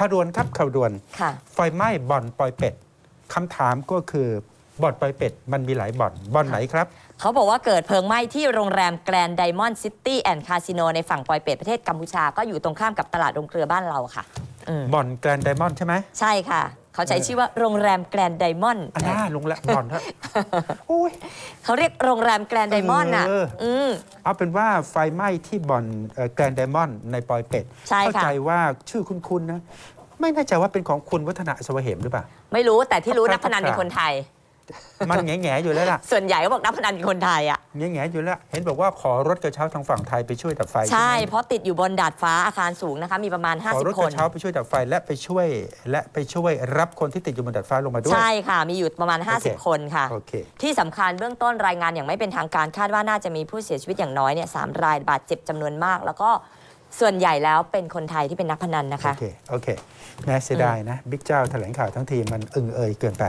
ข่าวด่วนครับข่าวด่วนค่ะไฟไหม้บ่อนปอยเป็ดคำถามก็คือบ่อนปอยเป็ดมันมีหลายบ่อนบ่อนไหนครับ เขาบอกว่าเกิดเพลิงไหม้ที่โรงแรมแกรนด์ไดมอนด์ซิตี้แอนด์คาสิโนในฝั่งปอยเป็ดประเทศกัมพูชาก็อยู่ตรงข้ามกับตลาดโรงเกลือบ้านเราค่ะอืมบ่อนแกรนด์ไดมอนด์ใช่ไหมใช่ค่ะ เขาใช้ชื่อว่าโรงแรมแกรนด์ไดมอนด์ อันน่าลงละบ่อนเถอะโอ้ย เขาเรียกโรงแรมแกรนด์ไดมอนด์อะเอออื ม เอาเป็นว่าไฟไหม้ที่บ่อนแกรนด์ไดมอนด์ในปอยเป็ด ใช่ค่ะ เข้าใจว่าชื่อคุ้นๆนะ ไม่แน่ใจว่าเป็นของคุณวัฒนาสวะเหมหรือเปล่า ไม่รู้แต่ที่รู้ครับนักพนันเป็นคนไทย มันแง่ๆอยู่แล้วล่ะส่วนใหญ่ก็บอกนักพนันเป็นคนไทยอะแง่ๆอยู่แล้ว เห็นบอกว่าขอรถกระเช้าทางฝั่งไทยไปช่วยดับไฟใช่ไหมเพราะติดอยู่บนดาดฟ้าอาคารสูงนะคะ มีประมาณขอรถ50คกนระเช้าไปช่วยดับไฟและไปช่วยและไปช่วยรับคนที่ติดอยู่บนดาดฟ้าลงมาด้วย ใช่ค่ะ มีอยู่ประมาณโอเค50 คนค่ะโอเคที่สำคัญเบื้องต้นรายงานอย่างไม่เป็นทางการคาดว่าน่าจะมีผู้เสียชีวิตอย่างน้อยเนี่ยสามรายบาดเจ็บจำนวนมาก แล้วก็ส่วนใหญ่แล้วเป็นคนไทยที่เป็นนักพนันนะโอคะเค โอเคแม้เสียดายนะ บิ๊กเจ้าแถลงข่าวทั้งทีมันอึงเอยเกินไป